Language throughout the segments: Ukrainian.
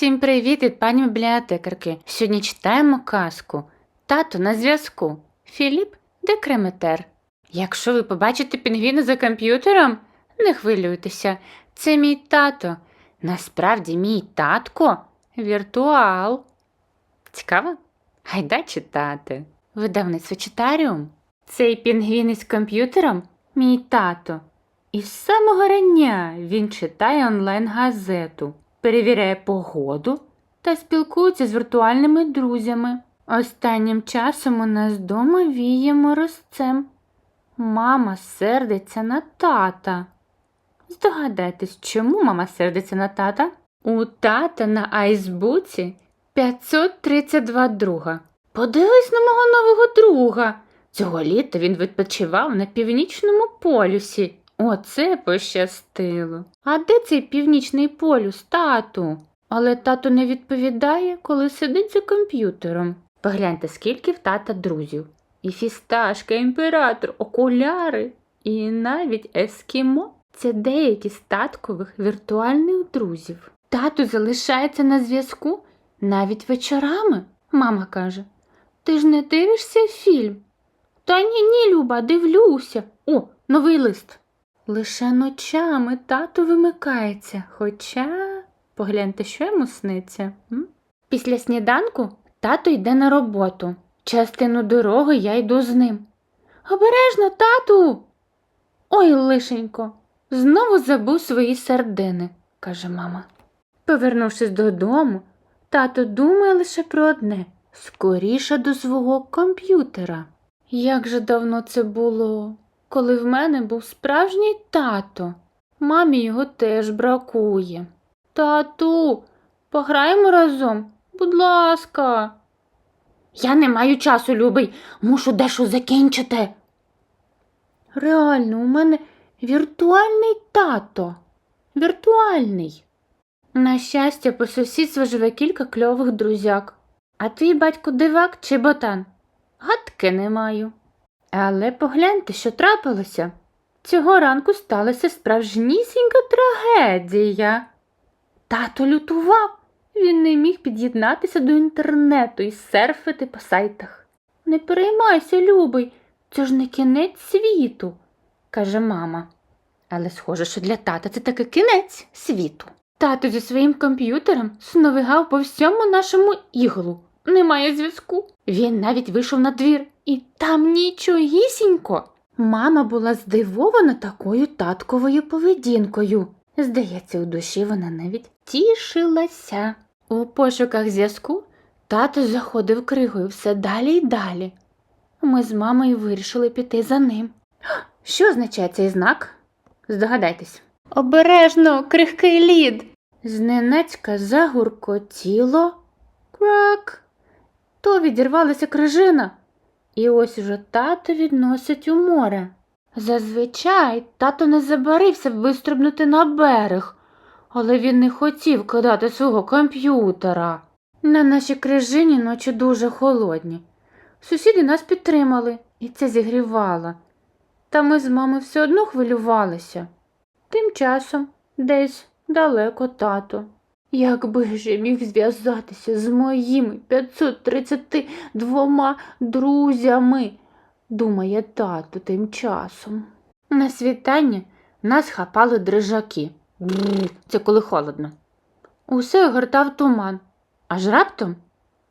Всім привіт від пані бібліотекарки. Сьогодні читаємо казку. Тато на зв'язку. Філіп Декреметер. Якщо ви побачите пінгвіна за комп'ютером, не хвилюйтеся, це мій тато. Насправді мій татко віртуал. Цікаво? Гайда читати. Видавництво Читаріум. Цей пінгвін із комп'ютером мій тато. І з самого рання він читає онлайн-газету, перевіряє погоду та спілкується з віртуальними друзями. Останнім часом у нас вдома віє морозцем. Мама сердиться на тата. Здогадайтесь, чому мама сердиться на тата? У тата на айсбуці 532 друга. Подивись на мого нового друга. Цього літа він відпочивав на північному полюсі. Оце пощастило. А де цей північний полюс, тату? Але тато не відповідає, коли сидить за комп'ютером. Погляньте, скільки в тата друзів. І фісташка, імператор, окуляри, і навіть ескімо. Це деякі з таткових віртуальних друзів. Тату залишається на зв'язку навіть вечорами, мама каже. Ти ж не дивишся фільм? Та ні, ні, Люба, дивлюся. О, новий лист. Лише ночами тато вимикається, хоча погляньте, що йому сниться. М? Після сніданку тато йде на роботу. Частину дороги я йду з ним. Обережно, тату. Ой, лишенько, знову забув свої сардини, каже мама. Повернувшись додому, тато думає лише про одне скоріше до свого комп'ютера. Як же давно це було, коли в мене був справжній тато. Мамі його теж бракує. Тату, пограємо разом, будь ласка. Я не маю часу, любий, мушу дещо закінчити. Реально, у мене віртуальний тато. Віртуальний. На щастя, по сусідству живе кілька кльових друзяк. А твій батько дивак чи ботан? Гадки не маю. Але погляньте, що трапилося. Цього ранку сталася справжнісінька трагедія. Тато лютував, він не міг під'єднатися до інтернету і серфити по сайтах. Не переймайся, любий, це ж не кінець світу, каже мама. Але схоже, що для тата це таки кінець світу. Тато зі своїм комп'ютером сновигав по всьому нашому іглу. Немає зв'язку. Він навіть вийшов на двір, і там нічогісінько. Мама була здивована такою татковою поведінкою. Здається, у душі вона навіть тішилася. У пошуках зв'язку тато заходив кригою все далі й далі. Ми з мамою вирішили піти за ним. Що означає цей знак? Здогадайтесь. Обережно, крихкий лід. Зненацька загуркотіло. Крак. То відірвалася крижина. І ось уже тато відносить у море. Зазвичай тато не забарився вистрибнути на берег, але він не хотів кидати свого комп'ютера. На нашій крижині ночі дуже холодні. Сусіди нас підтримали, і це зігрівало. Та ми з мамою все одно хвилювалися. Тим часом десь далеко тато. Якби ж я міг зв'язатися з моїми 532 друзями, думає тато тим часом. На світанні нас хапали дрижаки. Це коли холодно. Усе огортав туман. Аж раптом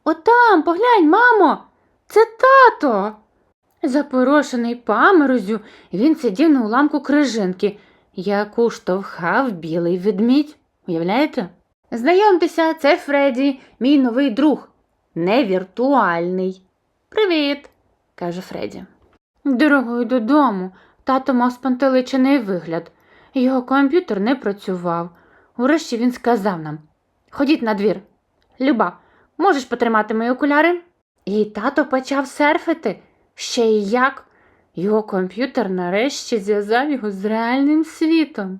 Отам, поглянь, мамо, це тато. Запорошений паморозю, він сидів на уламку крижинки, яку штовхав білий ведмідь. Уявляєте? Знайомтеся, це Фредді, мій новий друг. Не віртуальний. Привіт, каже Фредді. Дорогою додому, тато мав спантеличений вигляд. Його комп'ютер не працював. Урешті він сказав нам Ходіть на двір. Люба, можеш потримати мої окуляри? І тато почав серфити. Ще й як. Його комп'ютер нарешті зв'язав його з реальним світом.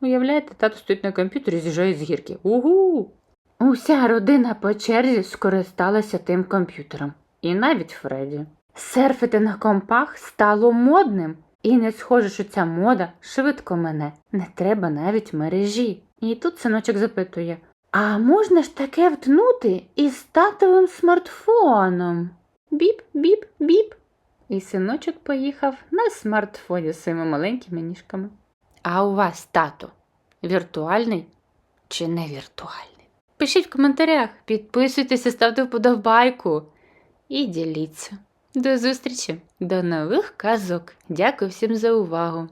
Уявляєте, тато стоїть на комп'ютері і з'їжджає з гірки. Угу! Уся родина по черзі скористалася тим комп'ютером. І навіть Фредді. Серфити на компах стало модним. І не схоже, що ця мода швидко мене. Не треба навіть мережі. І тут синочок запитує: А можна ж таке втнути із татовим смартфоном? Біп, біп, біп. І синочок поїхав на смартфоні з своїми маленькими ніжками. А у вас тато віртуальний чи не віртуальний? Пишіть в коментарях, підписуйтесь, ставте вподобайку і діліться. До зустрічі, до нових казок. Дякую всім за увагу!